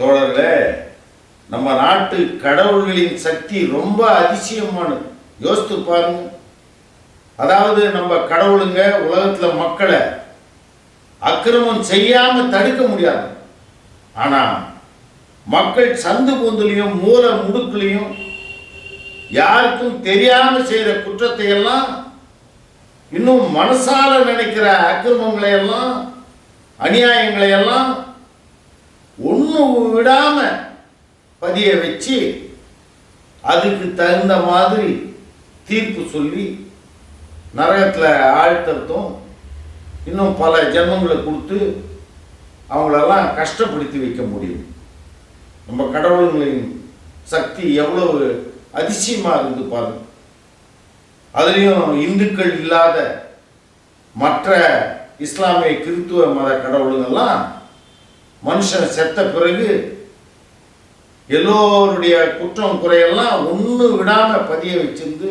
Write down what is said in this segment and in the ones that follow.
தோழர்களே நம்ம நாட்டு கடவுள்களின் சக்தி ரொம்ப அதிசயமானது. யோசித்து பாருங்க. அதாவது நம்ம கடவுளுங்க உலகத்தில் மக்களை அக்கிரமம் செய்யாம தடுக்க முடியாது. ஆனா மக்கள் சந்து பொந்துலையும் மூல முடுக்குலையும் யாருக்கும் தெரியாம செய்யற குற்றத்தை எல்லாம் இன்னும் மனசால நினைக்கிற அக்கிரமங்களை எல்லாம் அநியாயங்களை எல்லாம் ஒன்று விடாமல் பதிய வச்சு அதுக்கு தகுந்த மாதிரி தீர்ப்பு சொல்லி நரகத்தில் ஆழ்த்தத்தும் இன்னும் பல ஜென்மங்களை கொடுத்து அவங்களெல்லாம் கஷ்டப்படுத்தி வைக்க முடியும். நம்ம கடவுள்களின் சக்தி எவ்வளவு அதிசயமாக இருந்து பாருங்க. அதுலேயும் இந்துக்கள் இல்லாத மற்ற இஸ்லாமிய கிறித்துவ மத கடவுளுங்கெல்லாம் மனுஷன் செத்த பிறகு எல்லோருடைய குற்றம் குறையெல்லாம் ஒன்று விடாமல் பதிய வச்சிருந்து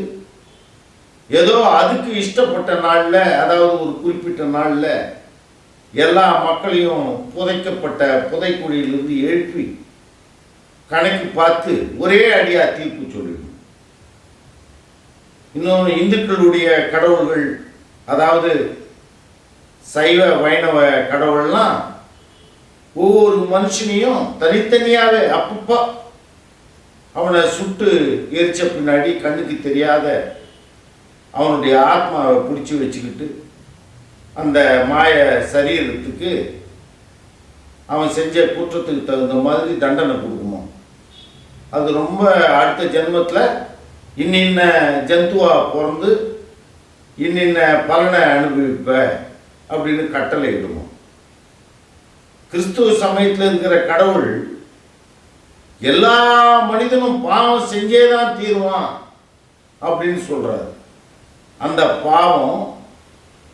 ஏதோ அதுக்கு இஷ்டப்பட்ட நாளில் அதாவது ஒரு குறிப்பிட்ட நாளில் எல்லா மக்களையும் புதைக்கப்பட்ட புதைக்குழியிலிருந்து எழுப்பி கணக்கு பார்த்து ஒரே அடியா தீர்ப்பு சொல்லிடும் இன்னொன்று இந்துக்களுடைய கடவுள்கள் அதாவது சைவ வைணவ கடவுள்லாம் ஒவ்வொரு மனுஷனையும் தனித்தனியாகவே அப்பப்போ அவனை சுட்டு எரிச்ச பின்னாடி கண்ணுக்கு தெரியாத அவனுடைய ஆத்மாவை பிடிச்சி வச்சுக்கிட்டு அந்த மாய சரீரத்துக்கு அவன் செஞ்ச குற்றத்துக்கு தகுந்த மாதிரி தண்டனை கொடுக்குமா அது ரொம்ப அடுத்த ஜென்மத்தில் இன்னின்ன ஜந்துவா பிறந்து இன்னின்ன பலனை அனுபவிப்ப அப்படின்னு கட்டளை இடுமா கிறிஸ்துவ சமயத்தில் இருக்கிற கடவுள் எல்லா மனிதனும் பாவம் செஞ்சே தான் தீருவான் அப்படின்னு சொல்றாரு. அந்த பாவம்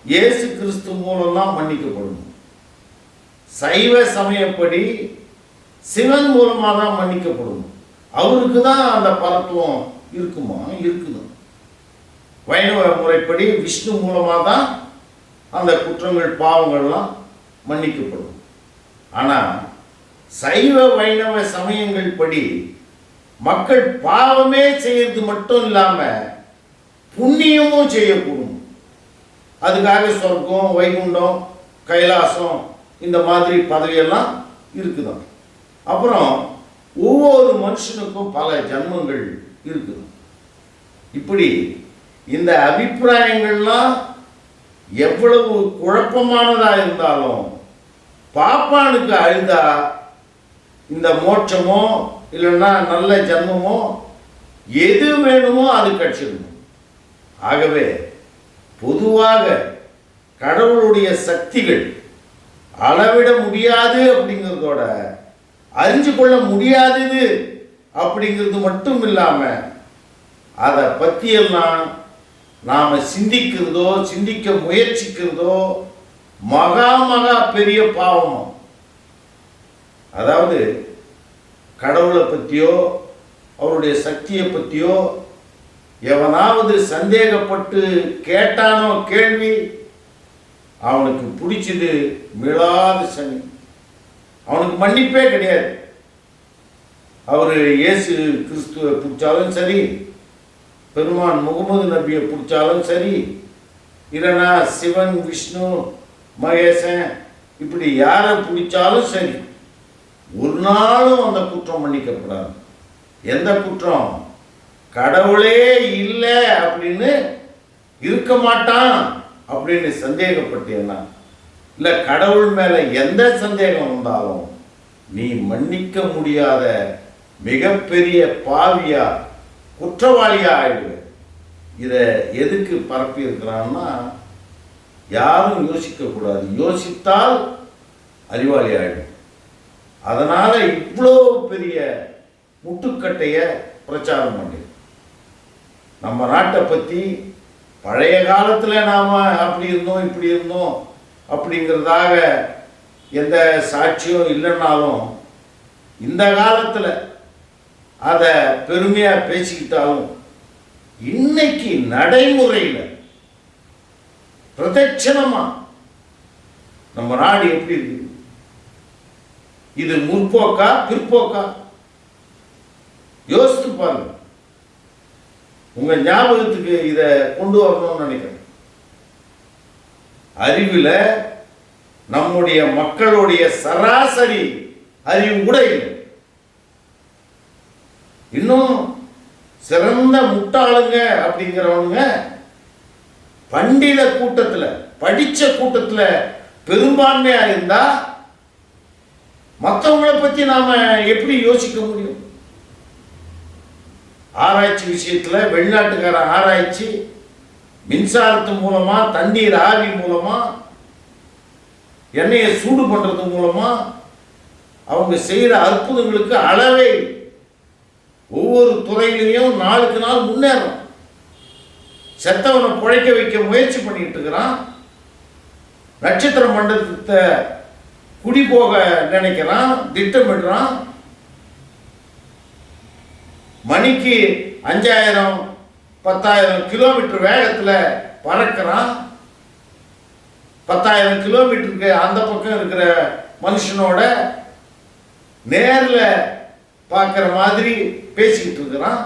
இயேசு கிறிஸ்து மூலம்தான் மன்னிக்கப்படும். சைவ சமயப்படி சிவன் மூலமாக தான் மன்னிக்கப்படும். அவருக்கு தான் அந்த பரத்துவம் இருக்குமா? இருக்குது வைணவ முறைப்படி விஷ்ணு மூலமாக தான் அந்த குற்றங்கள் பாவங்கள்லாம் மன்னிக்கப்படும். ஆனால் சைவ வைணவ சமயங்கள் படி மக்கள் பாவமே செய்யறது மட்டும் இல்லாமல் புண்ணியமும் செய்யக்கூடும். அதுக்காக சொர்க்கம் வைகுண்டம் கைலாசம் இந்த மாதிரி பதவியெல்லாம் இருக்குதாம். அப்புறம் ஒவ்வொரு மனுஷனுக்கும் பல ஜன்மங்கள் இருக்குது இப்படி இந்த அபிப்பிராயங்கள்லாம் எவ்வளவு குழப்பமானதாக இருந்தாலும் பாப்பானுக்கு அழுதா இந்த மோட்சமோ இல்லைன்னா நல்ல ஜன்மமோ எது வேணுமோ அது கிடைச்சிடணும். ஆகவே பொதுவாக கடவுளுடைய சக்திகள் அளவிட முடியாது அப்படிங்கிறதோட அறிஞ்சு கொள்ள முடியாதது அப்படிங்கிறது மட்டும் இல்லாமல் அதை பற்றியெல்லாம் நாம் சிந்திக்கிறதோ சிந்திக்க முயற்சிக்கிறதோ மகா மகா பெரிய பாவம்? அதாவது கடவுளை பற்றியோ அவருடைய சக்தியை பற்றியோ எவனாவது சந்தேகப்பட்டு கேட்டானோ கேள்வி அவனுக்கு பிடிச்சது மிளாத சனி. அவனுக்கு மன்னிப்பே கிடையாது. அவர் இயேசு கிறிஸ்துவை பிடிச்சாலும் சரி பெருமான் முகமது நபியை பிடிச்சாலும் சரி இல்லைன்னா சிவன் விஷ்ணு மகேசன் இப்படி யாரை பிடிச்சாலும் சரி ஒரு நாளும் அந்த குற்றம் மன்னிக்கப்படாது. எந்த குற்றம்? கடவுளே இல்லை அப்படின்னு இருக்க மாட்டான் அப்படின்னு சந்தேகப்பட்டேன்னா இல்லை கடவுள் மேலே எந்த சந்தேகம் வந்தாலும் நீ மன்னிக்க முடியாத மிகப்பெரிய பாவியா குற்றவாளியா ஆயிடுவேன். இதை எதுக்கு பரப்பியிருக்கிறான்னா யாரும் யோசிக்கக்கூடாது யோசித்தால் அறிவாளி ஆகிடும் அதனால் இவ்வளோ பெரிய முட்டுக்கட்டையை பிரச்சாரம் பண்ணி நம்ம நாட்டை பற்றி பழைய காலத்தில் நாம் அப்படி இருந்தோம் இப்படி இருந்தோம் அப்படிங்கிறதாக எந்த சாட்சியும் இல்லைன்னாலும் இந்த காலத்தில் அதை பெருமையாக பேசிக்கிட்டாலும் இன்னைக்கு நடைமுறையில் பிரதட்சணமா. நம்ம நாடு எப்படி இருக்கு? இது முற்போக்கா பிற்போக்கா? யோசித்து பாருங்க. உங்க ஞாபகத்துக்கு இதை கொண்டு வரணும்னு நினைக்கிறேன். அறிவில் நம்முடைய மக்களுடைய சராசரி அறிவு கூட இல்லை. இன்னும் சிறந்த முட்டாளுங்க அப்படிங்கிறவங்க பண்டித கூட்டத்தில் படித்த கூட்டத்தில் பெரும்பான்மையாக இருந்தால் மற்றவங்களை பற்றி நாம் எப்படி யோசிக்க முடியும் ஆராய்ச்சி விஷயத்தில் வெளிநாட்டுக்கார ஆராய்ச்சி மின்சாரத்து மூலமாக தண்ணீர் ஆவி மூலமாக எண்ணெயை சூடு பண்ணுறது மூலமாக அவங்க செய்கிற அற்புதங்களுக்கு அளவே இல்லை. ஒவ்வொரு துறையிலையும் நாளுக்கு நாள் முன்னேறும் செத்தவனை பிழைக்க வைக்க முயற்சி பண்ணிட்டு இருக்கிறான். நட்சத்திர மண்டலத்தை குடி போக நினைக்கிறான் திட்டமிடுறான். மணிக்கு அஞ்சாயிரம் பத்தாயிரம் கிலோமீட்டர் வேகத்தில் பறக்கிறான். பத்தாயிரம் கிலோமீட்டருக்கு அந்த பக்கம் இருக்கிற மனுஷனோட நேரில் பார்க்குற மாதிரி பேசிக்கிட்டு இருக்கிறான்.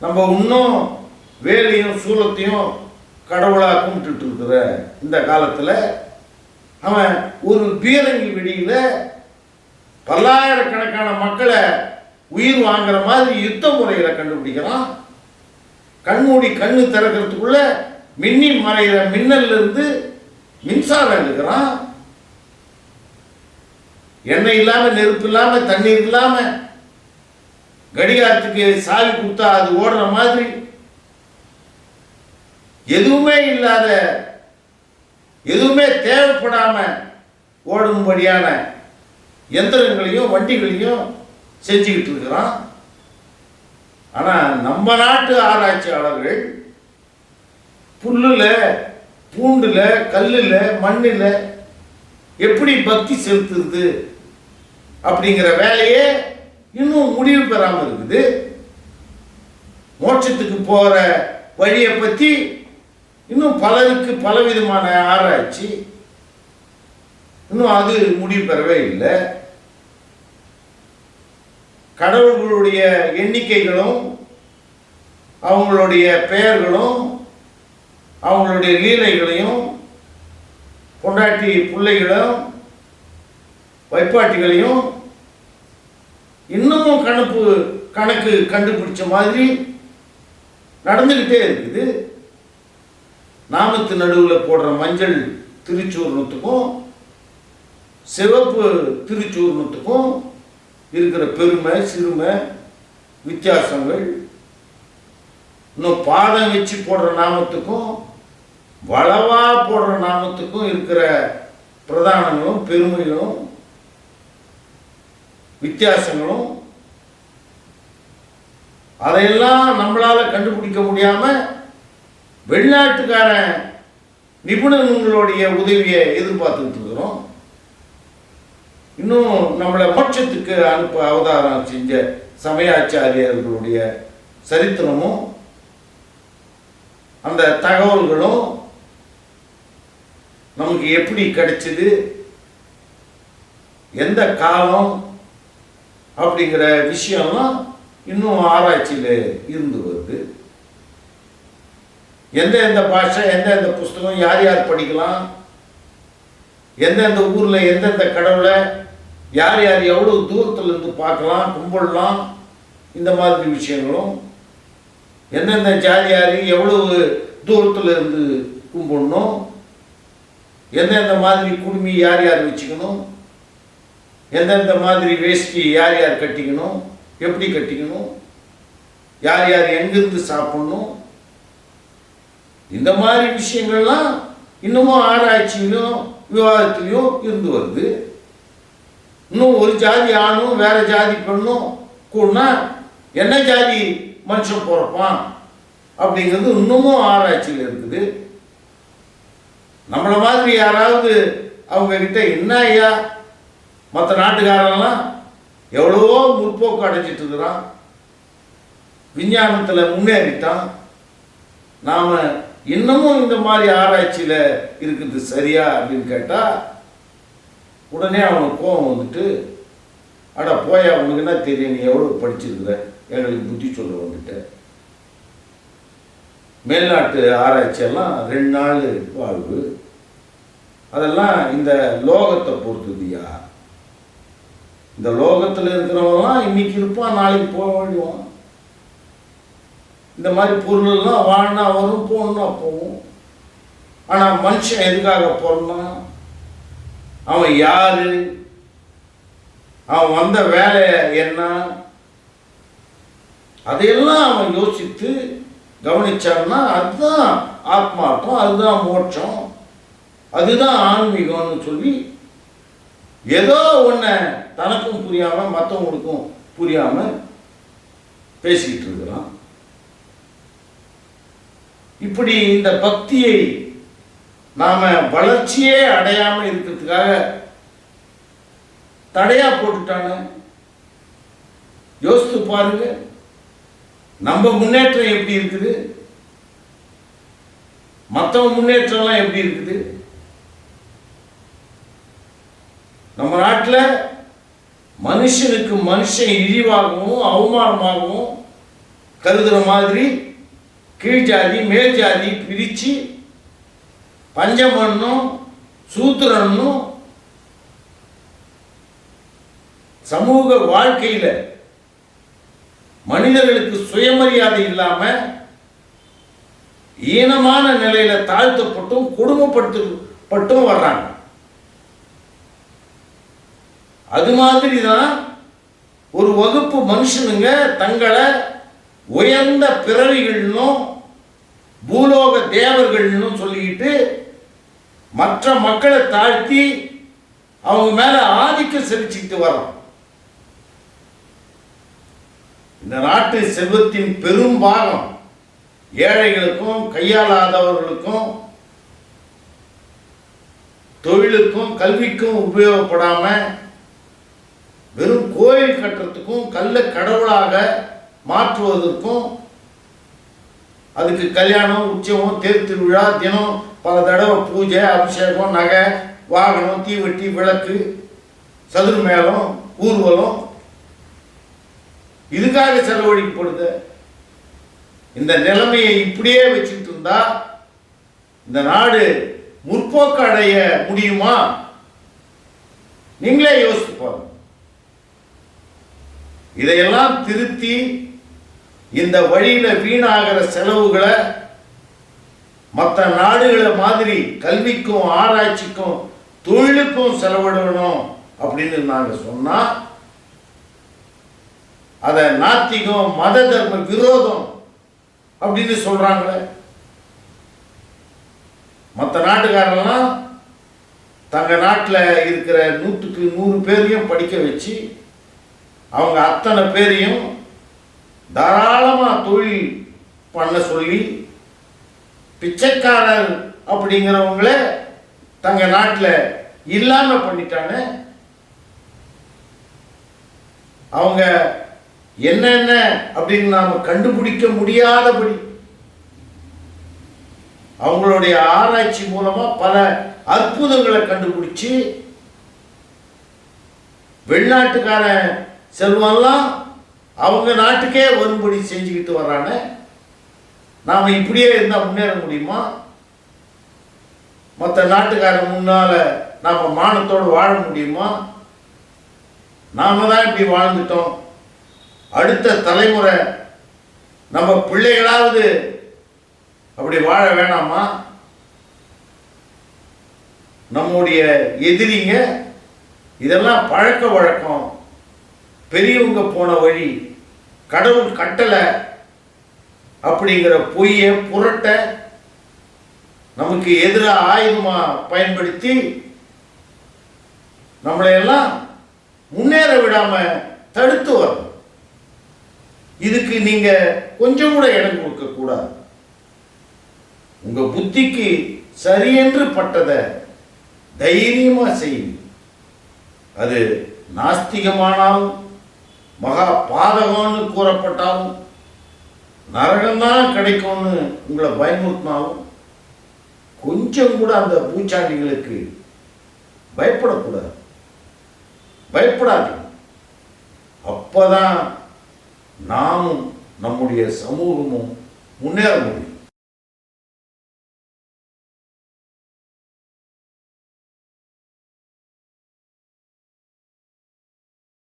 நம்ம இன்னும் வேலையும் சூலத்தையும் கடவுளாக கும்பிட்டுட்டு இருக்கிற இந்த காலத்தில் அவன் ஒரு பீரங்கி வெடியில் பல்லாயிரக்கணக்கான மக்களை உயிர் வாங்குற மாதிரி யுத்த முறைகளை கண்டுபிடிக்கிறான். கண்மூடி கண்ணு திறக்கிறதுக்குள்ள மின்னி மறைகிற மின்னல்லிருந்து மின்சாரம் எடுக்கிறான். எண்ணெய் இல்லாமல் நெருப்பு இல்லாமல் தண்ணீர் இல்லாமல் கடிகாரத்துக்கு சாவி கொடுத்தா அது ஓடுற மாதிரி எதுவுமே இல்லாத எதுவுமே தேவைப்படாமல் ஓடும்படியான எந்திரங்களையும் வண்டிகளையும் செஞ்சுக்கிட்டு இருக்கிறோம் ஆனால் நம்ம நாட்டு ஆராய்ச்சியாளர்கள் புல்லில் பூண்டில் கல்லில் மண்ணில் எப்படி பக்தி செலுத்துறது அப்படிங்கிற வேலையே இன்னும் முடிவு பெறாமல் இருக்குது. மோட்சத்துக்கு போகிற வழியை பற்றி இன்னும் பலருக்கு பலவிதமான ஆராய்ச்சி. இன்னும் அது முடிவு பெறவே இல்லை. கடவுள்களுடைய எண்ணிக்கைகளும் அவங்களுடைய பெயர்களும் அவங்களுடைய லீலைகளையும் பொண்டாட்டி பிள்ளைகளும் வைப்பாட்டிகளையும் இன்னமும் கணக்கு கணக்கு கண்டுபிடிச்ச மாதிரி நடந்துக்கிட்டே இருக்குது. நாமத்து நடுவில் போடுற மஞ்சள் திருச்சூர்ணத்துக்கும் சிவப்பு திருச்சூர்ணத்துக்கும் இருக்கிற பெருமை சிறுமை வித்தியாசங்கள் இன்னும் பாதம் வச்சு போடுற நாமத்துக்கும் வளவா போடுற நாமத்துக்கும் இருக்கிற பிரதானங்களும் பெருமைகளும் வித்தியாசங்களும் அதையெல்லாம் நம்மளால கண்டுபிடிக்க முடியாமல் வெளிநாட்டுக்காரன் நிபுணர்களுடைய உதவியை எதிர்பார்த்துட்டு இருக்கிறோம். இன்னும் நம்மளை மோட்சத்துக்கு அனுப்ப அவதாரம் செஞ்ச சமயாச்சாரியர்களுடைய சரித்திரமும் அந்த தகவல்களும் நமக்கு எப்படி கிடைச்சிது எந்த காலம் அப்படிங்கிற விஷயம்லாம் இன்னும் ஆராய்ச்சியில் இருந்து வருது. எந்தெந்த பாஷை எந்தெந்த புஸ்தகம் யார் யார் படிக்கலாம்? எந்தெந்த ஊரில் எந்தெந்த கடவுளை யார் யார் எவ்வளோ தூரத்தில் இருந்து பார்க்கலாம் கும்பிடலாம்? இந்த மாதிரி விஷயங்களும். எந்தெந்த ஜாதியார் எவ்வளவு தூரத்தில் இருந்து கும்பிடணும்? எந்தெந்த மாதிரி குடுமி யார் யார் வச்சுக்கணும்? எந்தெந்த மாதிரி வேஷ்டி யார் யார் கட்டிக்கணும்? எப்படி கட்டிக்கணும்? யார் யார் எங்கிருந்து சாப்பிடணும்? இந்த மாதிரி விஷயங்கள்லாம் இன்னமும் ஆராய்ச்சியிலும் விவாதத்திலையும் இருந்து வருது. இன்னும் ஒரு ஜாதி ஆணும் வேற ஜாதி பெண்ணும் கூடனா என்ன ஜாதி மனுஷன் பிறப்பான் அப்படிங்கிறது இன்னமும் ஆராய்ச்சியில் இருக்குது. நம்மளை மாதிரி யாராவது அவங்க கிட்ட என்ன ஐயா? மற்ற நாட்டுக்காரெல்லாம் எவ்வளவோ முற்போக்கு அடைஞ்சிட்டு இருக்கிறான். விஞ்ஞானத்தில் முன்னேறிட்டான். நாம் இன்னமும் இந்த மாதிரி ஆராய்ச்சியில் இருக்கிறது சரியா அப்படின்னு கேட்டால் உடனே அவனுக்கு கோபம் வந்துட்டு அட போய் அவனுக்கு என்ன தெரியும்? நீ எவ்வளோ படிச்சிருக்கிற? எங்களுக்கு புத்தி சொல்ல வந்துட்ட மேல்நாட்டு ஆராய்ச்சியெல்லாம் ரெண்டு நாள் வாழ்வு. அதெல்லாம் இந்த லோகத்தை பொறுத்ததுயா இந்த லோகத்தில் இருக்கிறவங்களாம் இன்னைக்கு இருப்பான் நாளைக்கு போக வேண்டியவான். இந்த மாதிரி பொருளெல்லாம் வாழ்னா வரும் போகணும்னா போகும். ஆனால் மனுஷன் எதுக்காக பிறந்தான்? அவன் யார்? அவன் வந்த வேலை என்ன? அதையெல்லாம் அவன் யோசித்து கவனிச்சான்னா அதுதான் ஆத்மார்த்தம் அதுதான் மோட்சம் அதுதான் ஆன்மீகம்னு சொல்லி ஏதோ ஒன்றை தனக்கும் புரியாமல் மற்றவங்களுக்கும் புரியாமல் பேசிக்கிட்டு இருக்கிறான். இப்படி இந்த பக்தியை நாம வளர்ச்சியே அடையாமல் இருக்கிறதுக்காக தடையா போட்டுட்டாங்க யோசித்து பாருங்க. நம்ம முன்னேற்றம் எப்படி இருக்குது? மற்றவங்க முன்னேற்றம்லாம் எப்படி இருக்குது? நம்ம நாட்டில் மனுஷனுக்கு மனுஷன் இழிவாகவும் அவமானமாகவும் கருதுகிற மாதிரி கீழ் ஜாதி மேல் ஜாதி பிரித்து பஞ்சமன்னும் சூத்திரனும் சமூக வாழ்க்கையில் மனிதர்களுக்கு சுயமரியாதை இல்லாம ஈனமான நிலையில தாழ்த்தப்பட்டும் கொடுமைப்படுத்தப்பட்டும் வர்றாங்க. அது மாதிரி தான் ஒரு வகுப்பு மனுஷனுங்க தங்களை உயர்ந்த பிறவிகள்னும் பூலோக தேவர்கள்னு சொல்லிக்கிட்டு மற்ற மக்களை தாழ்த்தி அவங்க மேல ஆதிக்கம் செலுத்திட்டு வரோம் இந்த நாட்டு செல்வத்தின் பெரும் பாகம் ஏழைகளுக்கும் கையாளாதவர்களுக்கும் தொழிலுக்கும் கல்விக்கும் உபயோகப்படாம வெறும் கோயில் கட்டுறதுக்கும் கல்லை கடவுளாக மாற்றுவதற்கும் அதுக்கு கல்யாணம் உற்சவம் தேர் திருவிழா தினம் பல தடவை பூஜை அபிஷேகம் நகை வாகனம் தீவெட்டி விளக்கு சதுர் மேளம் ஊர்வலம். இதுக்காக செலவழிக்கப்படுது. இந்த நிலைமையை இப்படியே வச்சுட்டு இருந்தா இந்த நாடு முற்போக்கு அடைய முடியுமா? நீங்களே யோசித்து பாருங்க. இதையெல்லாம் திருத்தி இந்த வழியில வீணாகிற செலவுகளை மற்ற நாடுகளை மாதிரி கல்விக்கும் ஆராய்ச்சிக்கும் தொழிலுக்கும் செலவிடணும் அப்படின்னு நாங்க சொன்னா அதை நாத்திகம் மத தர்ம விரோதம் அப்படின்னு சொல்றாங்களே. மற்ற நாட்டுக்காரெல்லாம் தங்க நாட்டில் இருக்கிற நூற்றுக்கு நூறு பேரையும் படிக்க வச்சு அவங்க அத்தனை பேரையும் தாராளமாக தொழில் பண்ண சொல்லி பிச்சைக்காரர் அப்படிங்கிறவங்கள தங்க நாட்டில் இல்லாமல் பண்ணிட்டாங்க அவங்க என்னென்ன அப்படின்னு நாம கண்டுபிடிக்க முடியாதபடி அவங்களுடைய ஆராய்ச்சி மூலமா பல அற்புதங்களை கண்டுபிடிச்சு வெளிநாட்டுக்கார செல்வம்லாம் அவங்க நாட்டுக்கே வரும்படி செஞ்சுக்கிட்டு வர்றாங்க. நாம் இப்படியே இருந்தால் முன்னேற முடியுமா? மற்ற நாட்டுக்காரன் முன்னால் நாம் மானத்தோடு வாழ முடியுமா? நாம தான் இப்படி வாழ்ந்துட்டோம். அடுத்த தலைமுறை நம்ம பிள்ளைகளாவது அப்படி வாழ வேணாமா? நம்முடைய எதிரிங்க இதெல்லாம் பழக்க வழக்கம். பெரியவங்க போன வழி கடவுள் கட்டலை அப்படிங்கிற பொய்யை புரட்ட நமக்கு எதிராக ஆயுதமாக பயன்படுத்தி நம்மளையெல்லாம் முன்னேற விடாமல் தடுத்து வரும். இதுக்கு நீங்கள் கொஞ்சம் கூட இடம் கொடுக்கக்கூடாது உங்கள் புத்திக்கு சரியென்று பட்டதை தைரியமாக செய்யுங்க. அது நாஸ்திகமானாலும் மகா பாதகம்னு கூறப்பட்டாலும் நரகம்தான் கிடைக்கும்னு உங்களை பயமுறுத்தினாலும் கொஞ்சம் கூட அந்த பூச்சாண்டிகளுக்கு பயப்படக்கூடாது. பயப்படாதீங்க. அப்போதான் நாமும் நம்முடைய சமூகமும் முன்னேற முடியும்.